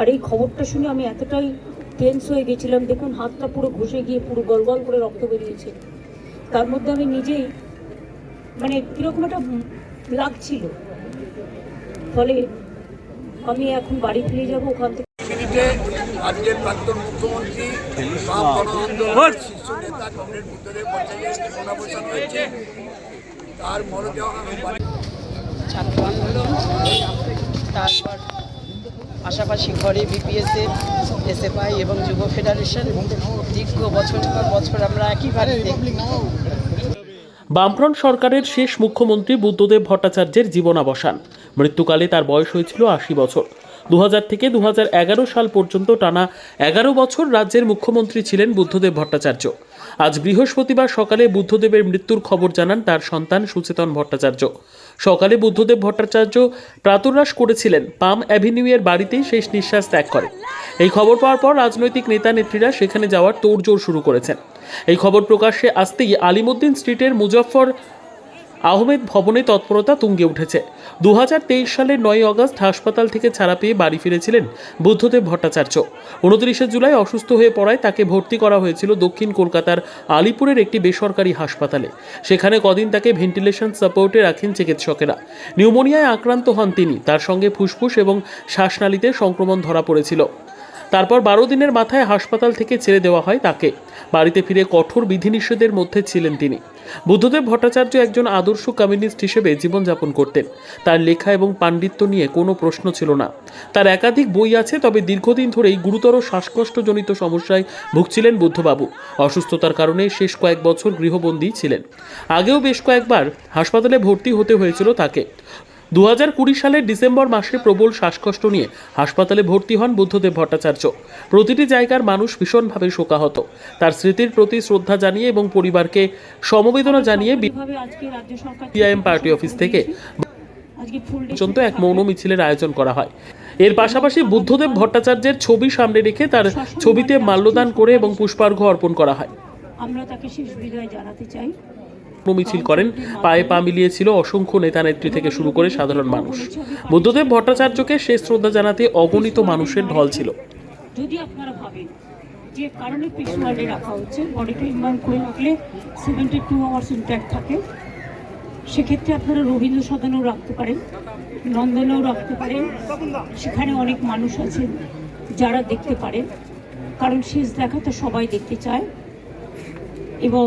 আর এই খবরটা শুনে আমি এতটাই টেন্স হয়ে গেছিলাম। দেখুন হাতটা পুরো ঘষে গিয়ে পুরো গলগল করে রক্ত বেরিয়েছে। তার মধ্যে আমি নিজেই মানে কীরকম একটা লাগছিল। ফলে আমি এখন বাড়ি ফিরে যাব ওখান থেকে। আজকের প্রাক্তন মুখ্যমন্ত্রী বাম গণ শীর্ষ নেতা কমরেড বুদ্ধদেব ভট্টাচার্যকে সোনা হয়েছে। তার মরদেহ ছাত্র আন্দোলন তারপর পাশাপাশি ঘরে বিপিএসএফ এসএফআই এবং যুব ফেডারেশন দীর্ঘ বছরের পর বছর আমরা একই বাড়িতে বামফ্রন্ট সরকারের শেষ মুখ্যমন্ত্রী বুদ্ধদেব ভট্টাচার্যের জীবনাবসান। মৃত্যুকালে তার বয়স হয়েছিল আশি বছর। দু থেকে দুহাজার এগারো সাল পর্যন্ত টানা এগারো বছর রাজ্যের মুখ্যমন্ত্রী ছিলেন বুদ্ধদেব ভট্টাচার্য। আজ বৃহস্পতিবার সকালে বুদ্ধদেবের মৃত্যুর খবর জানান তার সন্তান সুচেতন ভট্টাচার্য। সকালে বুদ্ধদেব ভট্টাচার্য প্রাতরাশ করেছিলেন, পাম অ্যাভিনিউয়ের বাড়িতেই শেষ নিঃশ্বাস ত্যাগ করে এই খবর পাওয়ার পর রাজনৈতিক নেতা নেত্রীরা সেখানে যাওয়ার তোড়জোড় শুরু করেছেন। এই খবর প্রকাশ্যে আসতেই আলিমুদ্দিন স্ট্রিটের মুজফ্ফর আহমেদ ভবনে তৎপরতা তুঙ্গে উঠেছে। দু হাজার তেইশ সালের নয় আগস্ট হাসপাতাল থেকে ছাড়া পেয়ে বাড়ি ফিরেছিলেন বুদ্ধদেব ভট্টাচার্য। উনত্রিশে জুলাই অসুস্থ হয়ে পড়ায় তাকে ভর্তি করা হয়েছিল দক্ষিণ কলকাতার আলিপুরের একটি বেসরকারি হাসপাতালে। সেখানে কদিন তাকে ভেন্টিলেশন সাপোর্টে রাখেন চিকিৎসকেরা। নিউমোনিয়ায় আক্রান্ত হন তিনি। তার সঙ্গে ফুসফুস এবং শ্বাসনালীতে সংক্রমণ ধরা পড়েছিল। তারপর বারো দিনের মাথায় হাসপাতাল থেকে ছেড়ে দেওয়া হয় তাকে। বাড়িতে ফিরে কঠোর বিধিনিষেধের মধ্যে ছিলেন তিনি। বুদ্ধদেব ভট্টাচার্য একজন আদর্শ কমিউনিস্ট হিসেবে জীবনযাপন করতেন। তার লেখা এবং পাণ্ডিত্য নিয়ে কোনো প্রশ্ন ছিল না। তার একাধিক বই আছে, তবে দীর্ঘদিন ধরেই গুরুতর শ্বাসকষ্টজনিত সমস্যায় ভুগছিলেন বুদ্ধবাবু। অসুস্থতার কারণে শেষ কয়েক বছর গৃহবন্দী ছিলেন। আগেও বেশ কয়েকবার হাসপাতালে ভর্তি হতে হয়েছিল তাকে। দু হাজার কুড়ি সালের ডিসেম্বর মাসে প্রবল শ্বাসকষ্ট নিয়ে হাসপাতালে ভর্তি হন বুদ্ধদেব ভট্টাচার্য। প্রতিটি জায়গার মানুষ ভীষণভাবে শোকাহত। তার স্মৃতির প্রতি শ্রদ্ধা জানিয়ে এবং পরিবারকে সমবেদনা জানিয়ে বিআইএম পার্টি অফিস থেকে ফুল পর্যন্ত এক মৌন মিছিলের আয়োজন করা হয়। এর পাশাপাশি বুদ্ধদেব ভট্টাচার্যের ছবি সামনে রেখে তার ছবিতে মাল্যদান করে এবং পুষ্পার্ঘ্য অর্পণ করা হয়। আমরা তাকে শেষ বিদায় জানাতে চাই। মিছিল করেন। পায়ে পা মিলিয়েছিল অসংখ্য নেতা নেত্রী থেকে শুরু করে সাধারণ মানুষ। বুদ্ধদেব ভট্টাচার্যকে শেষ শ্রদ্ধা জানাতে অগণিত মানুষের ঢল ছিল। যদি আপনারা ভাবেন যে কারণে পিছুয়ালে রাখা হচ্ছে বডিটা ইনভাইট করে রাখলে সেভেন্টি টু আওয়ার্স ইন্ট্যাক্ট থাকে। সেক্ষেত্রে আপনারা রবীন্দ্র সদনেও রাখতে পারেন, নন্দনেও রাখতে পারেন। সেখানে অনেক মানুষ আছেন যারা দেখতে পারেন। কারণ শেষ দেখা তো সবাই দেখতে চায়। এবং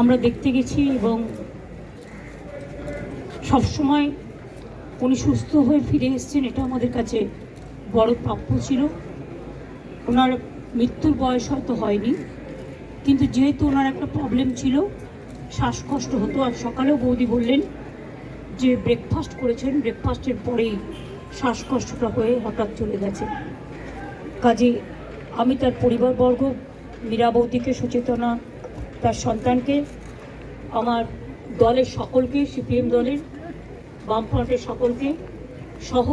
আমরা দেখতে গেছি এবং সবসময় উনি সুস্থ হয়ে ফিরে এসেছেন, এটা আমাদের কাছে বড় প্রাপ্য ছিল। ওনার মৃত্যুর বয়স হয়তো হয়নি, কিন্তু যেহেতু ওনার একটা প্রবলেম ছিল, শ্বাসকষ্ট হতো, আর সকালেও বৌদি বললেন যে ব্রেকফাস্ট করেছেন ব্রেকফাস্টের পরেই শ্বাসকষ্টটা হয়ে হঠাৎ চলে গেছে। কাজে আমি তার পরিবারবর্গ, মীরা সচেতনা তার সন্তানকে, আমার দলের সকলকে, সিপিএম দলের, বামফ্রন্টের সকলকে সহ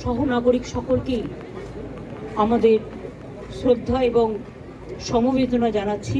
সহনাগরিক সকলকেই আমাদের শ্রদ্ধা এবং সমবেদনা জানাচ্ছি।